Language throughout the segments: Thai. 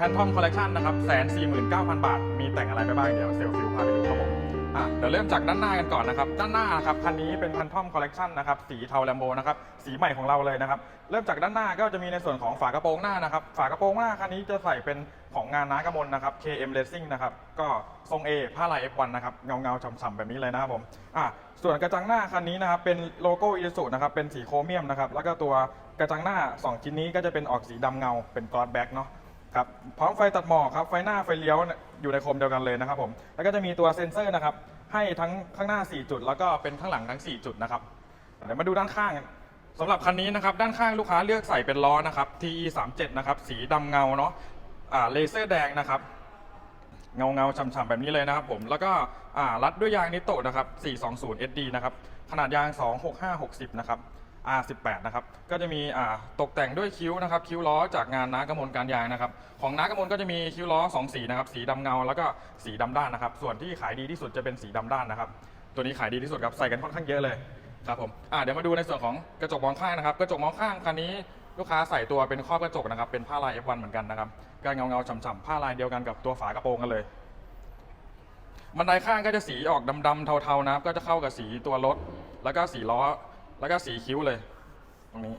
แพนทอมคอลเล t ชันนะครับแสนสี่หมื่นเก้าพันบาท มีแต่งอะไรไปบ้างเดี๋ยวเซลฟิลพาไปดูครับผมอะเดี๋ยวเริ่มจากด้านหน้ากันก่อนนะครับ ด้านหน้าครับคันนี้เป็นแพนทอมคอลเล t ชันนะครับสีเทาแลมโบนะครับสีใหม่ของเราเลยนะครับ เริ่มจากด้านหน้าก็จะมีในส่วนของฝากระโปรงหน้านะครับ ฝากระโปรงหน้าคันนี้จะใส่เป็นของงานน้ากระมลนะครับ KM Racing นะครับก็ทรง A ผ้าลาย F1 นะครับเงาเงาๆฉ่ำๆแบบนี้เลยนะครับผมอะส่วนกระจังหน้าคันนี้นะครับเป็นโลโก้อีซูนะครับเป็นสีโครเมียมนะครับแล้วก็ตัวกระจังหน้า 2 ชิ้นนี้ก็จะเป็นออกสีดำเงาเป็นกลอสแบ็กเนาะ ครับพร้อมไฟตัดหมอกครับไฟหน้าไฟเลี้ยวเนี่ยอยู่ในโคมเดียวกันเลยนะครับผมแล้วก็จะมีตัวเซ็นเซอร์นะครับให้ทั้งข้างหน้า 4 จุด แล้วก็เป็นข้างหลังทั้ง 4 จุดนะครับเดี๋ยวมาดูด้านข้างกันสำหรับคันนี้นะครับด้านข้างลูกค้าเลือกใส่เป็นล้อนะครับ TE 3 7นะครับสีดำเงาเนาะอ่าเลเซอร์แดงนะครับเงาเงาฉ่ำๆแบบนี้เลยนะครับผมแล้วก็อ่ารัดด้วยยางนิโตะนะครับ420 SD นะครับขนาดยาง 26560 นะครับ R18 นะครับ ก็จะมีอ่าตกแต่งด้วยคิ้วนะครับ คิ้วล้อจากงานน้ากระมลการยางนะครับ ของน้ากระมลก็จะมีคิ้วล้อ2สีนะครับ สีดำเงาแล้วก็สีดำด้านนะครับ ส่วนที่ขายดีที่สุดจะเป็นสีดำด้านนะครับ ตัวนี้ขายดีที่สุดครับ ใส่กันค่อนข้างเยอะเลยครับผมอ่าเดี๋ยวมาดูในส่วนของกระจกมองข้างนะครับ กระจกมองข้างคันนี้ลูกค้าใส่ตัวเป็นครอบกระจกนะครับ เป็นผ้าลาย F1 เหมือนกันนะครับก็เงาเงาๆฉ่ำๆผ้าลายเดียวกันกับตัวฝากระโปรงกันเลย บันไดข้างก็จะสีออกดำๆเทาๆนะครับ ก็จะเข้ากับสีตัวรถ แล้วก็สีล้อ แล้วก็สีคิ้วเลย ตรงนี้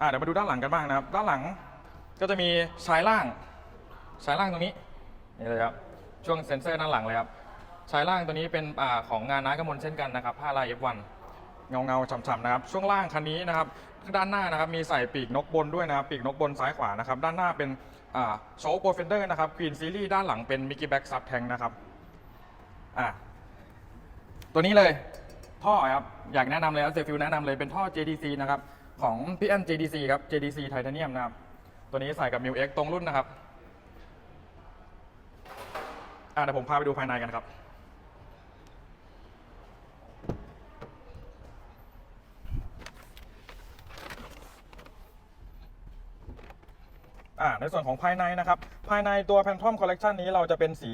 อ่าเดี๋ยวมาดูด้านหลังกันบ้างนะครับ ด้านหลังก็จะมีชายล่างชายล่างตรงนี้นี่เลยครับช่วงเซ็นเซอร์ด้านหลังเลยครับชายล่างตัวนี้เป็นอ่าของงานน้ากระมลเช่นกันนะครับผ้าลาย F1 เงาเงาๆฉ่ำๆนะครับ ช่วงล่างคันนี้นะครับด้านหน้านะครับมีใส่ปีกนกบนด้วยนะครับปีกนกบนซ้ายขวานะครับด้านหน้าเป็นโชว์โปรเฟนเดอร์นะครับ Queen Series ด้านหลังเป็นมิกกี้แบ็กซับแทงนะครับอ่า ตัวนี้เลยท่อครับอยากแนะนำเลยเซฟิลแนะนำเลยเป็นท่อ JDC นะครับของพี่แอน JDC ครับ JDC ไทเทเนียมนะครับตัวนี้ใส่กับ m ิ X ตรงรุ่นนะครับอ่าเดี๋ยวผมพาไปดูภายในกันครับ อ่าในส่วนของภายในนะครับ ภายในตัว Phantom Collection นี้เราจะเป็นสี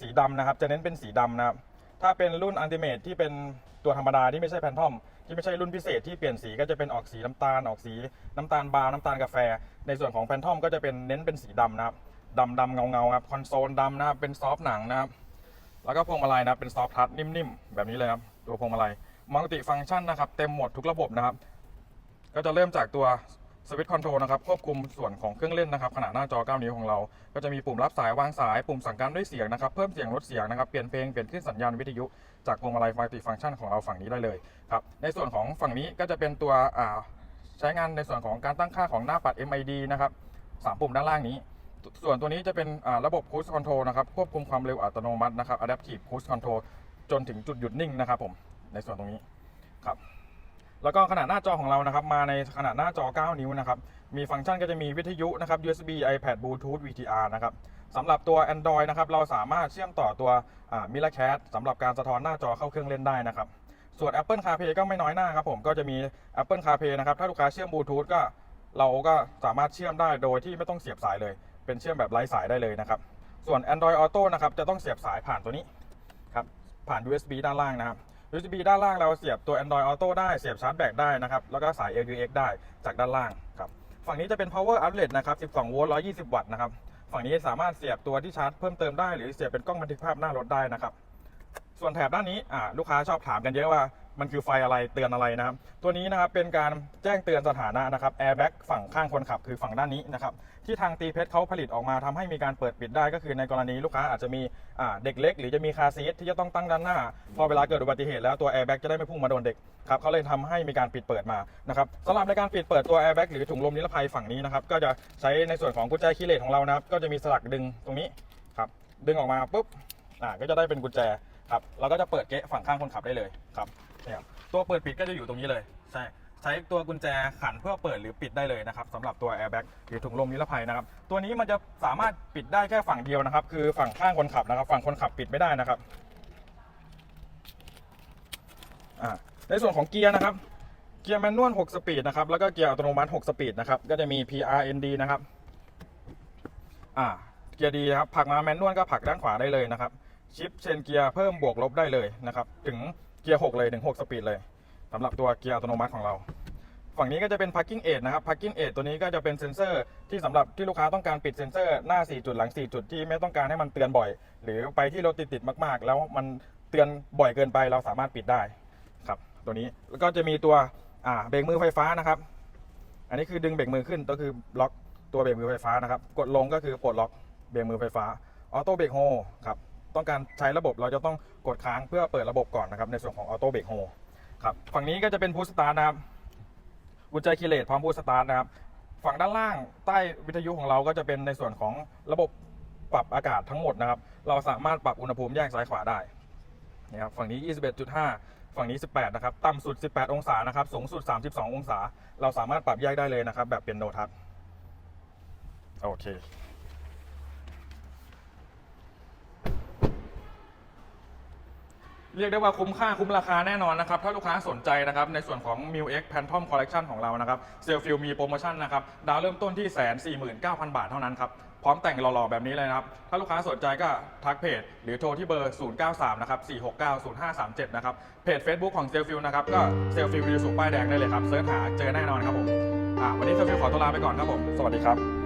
สีดำนะครับ จะเน้นเป็นสีดำนะครับ ถ้าเป็นรุ่น Ultimate ที่เป็นตัวธรรมดาที่ไม่ใช่ Phantom ที่ไม่ใช่รุ่นพิเศษที่เปลี่ยนสีก็จะเป็นออกสีน้ำตาลออกสีน้ำตาลบาวน์น้ำตาลกาแฟ ในส่วนของ Phantom ก็จะเป็นเน้นเป็นสีดำนะครับดำดำเงาเงาครับคอนโซลดำนะครับเป็นซอฟต์หนังนะครับแล้วก็พวงมาลัยนะเป็นซอฟท์ทัชนิ่มๆ แบบนี้เลยครับตัวพวงมาลัยมัลติฟังก์ชันนะครับเต็มหมดทุกระบบนะครับ ก็จะเริ่มจากตัว สวิตช์คอนโทรลนะครับควบคุมส่วนของเครื่องเล่นนะครับขนาดหน้าจอ 9 นิ้วของเรา ก็จะมีปุ่มรับสายวางสาย ปุ่มสั่งการด้วยเสียงนะครับเพิ่มเสียงลดเสียงนะครับเปลี่ยนเพลงเปลี่ยนคลื่นสัญญาณวิทยุจากพวงมาลัยมัลติฟังก์ชันของเราฝั่งนี้ได้เลยครับในส่วนของฝั่งนี้ก็จะเป็นตัวใช้งานในส่วนของการตั้งค่าของหน้าปัด MID นะครับสามปุ่มด้านล่างนี้ ส่วนตัวนี้จะเป็นระบบ Cruise Control นะครับควบคุมความเร็วอัตโนมัตินะครับ Adaptive Cruise Control จนถึงจุดหยุดนิ่งนะครับผมในส่วนตรงนี้ครับ แล้วก็ขนาดหน้าจอของเรานะครับ มาในขนาดหน้าจอ 9 นิ้วนะครับ มีฟังก์ชันก็จะมีวิทยุนะครับ USB iPad Bluetooth VTR นะครับสำหรับตัว Android นะครับ เราสามารถเชื่อมต่อตัวมิล r แค t สำหรับการสะท้อนหน้าจอเข้าเครื่องเล่นได้นะครับ ส่วน Apple CarPlay ก็ไม่น้อยหน้าครับผม ก็จะมี Apple CarPlay นะครับ ถ้าลูกค้าเชื่อมบลูทูธก็เราก็สามารถเชื่อมได้โดยที่ไม่ต้องเสียบสายเลย เป็นเชื่อมแบบไร้สายได้เลยนะครับ ส่วน Android Auto นะครับ จะต้องเสียบสายผ่านตัวนี้ครับ ผ่าน USB ด้านล่างนะครับ USB ด้านล่างเราเสียบตัว Android Auto ได้เสียบชาร์จแบตได้นะครับแล้วก็สาย LUX ได้จากด้านล่างครับฝั่งนี้จะเป็น power outlet นะครับ 12 โวลต์ 120 วัตต์นะครับ ฝั่งนี้สามารถเสียบตัวที่ชาร์จเพิ่มเติมได้หรือเสียบเป็นกล้องบันทึกภาพหน้ารถได้นะครับ ส่วนแถบด้านนี้อ่าลูกค้าชอบถามกันเยอะว่า มันคือไฟอะไรเตือนอะไรนะครับ ตัวนี้นะครับเป็นการแจ้งเตือนสถานะนะครับแอร์แบ็กฝั่งข้างคนขับคือฝั่งด้านนี้นะครับที่ทางตีเพชรเขาผลิตออกมาทำให้มีการเปิดปิดได้ก็คือในกรณีลูกค้าอาจจะมีเด็กเล็ก หรือจะมีคาซีทที่จะต้องตั้งด้านหน้า พอเวลาเกิดอุบัติเหตุแล้วตัวแอร์แบ็กจะได้ไม่พุ่งมาโดนเด็กครับเขาเลยทำให้มีการปิดเปิดมานะครับสำหรับในการปิดเปิดตัวแอร์แบ็กหรือถุงลมนิรภัยฝั่งนี้นะครับก็จะใช้ในส่วนของกุญแจคีย์เลสของเรานะครับก็จะมีสลักดึงตรงนี้ครับดึงออกมาปุ๊บอ่าก็จะได้เป็นกุญแจครับเราก็จะเปิดเกะฝั่งข้างคนขับได้เลยครับ นี่ยครับตัวเปิดปิดก็จะอยู่ตรงนี้เลย ใช่ใช้ตัวกุญแจขันเพื่อเปิดหรือปิดได้เลยนะครับสำหรับตัว airbag หรือถุงลมนิรภัยนะครับ ตัวนี้มันจะสามารถปิดได้แค่ฝั่งเดียวนะครับ คือฝั่งข้างคนขับนะครับ ฝั่งคนขับปิดไม่ได้นะครับในส่วนของเกียร์นะครับ เกียร์แมนนวล 6 สปีดนะครับ แล้วก็เกียร์อัตโนมัติ 6 สปีดนะครับ ก็จะมี PRND นะครับ อ่า เกียร์ดีนะครับผลักมาแมนนวลก็ผลักด้านขวาได้เลยนะครับ ชิปเชนเกียร์เพิ่มบวกลบได้เลยนะครับ ถึง เกียร์ 6 เลยถึง6สปีดเลยสำหรับตัวเกียร์อัตโนมัติของเรา ฝั่งนี้ก็จะเป็น parking aid นะครับ parking aid ตัวนี้ก็จะเป็นเซ็นเซอร์ที่สำหรับที่ลูกค้าต้องการปิดเซ็นเซอร์หน้า 4 จุดหลัง 4 จุดที่ไม่ต้องการให้มันเตือนบ่อย หรือไปที่รถติดๆมาก ๆ แล้วมันเตือนบ่อยเกินไปเราสามารถปิดได้ครับตัวนี้แล้วก็จะมีตัวเบรกมือไฟฟ้านะครับ อันนี้คือดึงเบรกมือขึ้นก็คือล็อกตัวเบรกมือไฟฟ้านะครับ กดลงก็คือปลดล็อกเบรกมือไฟฟ้าออโต้เบรกโฮครับ ต้องการใช้ระบบเราจะต้องกดค้างเพื่อเปิดระบบก่อนนะครับในส่วนของออโต้เบรกโฮครับฝั่งนี้ก็จะเป็นพุชสตาร์นะครับกุญแจคีเลสพร้อมพูสตาร์นะครับฝั่งด้านล่างใต้วิทยุของเราก็จะเป็นในส่วนของระบบปรับอากาศทั้งหมดนะครับ เราสามารถปรับอุณหภูมิแยกซ้ายขวาได้นี่ครับฝั่งนี้ 21.5 ฝั่งนี้ 18 นะครับ ต่ำสุด 18 องศานะครับ สูงสุด 32 องศา เราสามารถปรับแยกได้เลยนะครับ แบบเป็นโนทัชโอเค เรียกได้ว่าคุ้มค่าคุ้มราคาแน่นอนนะครับ ถ้าลูกค้าสนใจนะครับ ในส่วนของ m i l X Phantom Collection ของเรานะครับเซลฟิลมีโปรโมชั่นนะครับ ดาวเริ่มต้นที่แสนสี่หมื่นเก้าพันบาทเท่านั้นครับ พร้อมแต่งหล่อๆ แบบนี้เลยนะครับ ถ้าลูกค้าสนใจก็ทักเพจ หรือโทรที่เบอร์ 093 นะครับ 469 0537 นะครับ เพจ Facebook ของเซลฟิลนะครับ ก็เซลฟิลวิวสูป้ายแดงได้เลยครับเสิร์ชหาเจอแน่นอนครับผมอ่าวันนี้เซลฟิลขอตัวลาไปก่อนครับผมสวัสดีครับ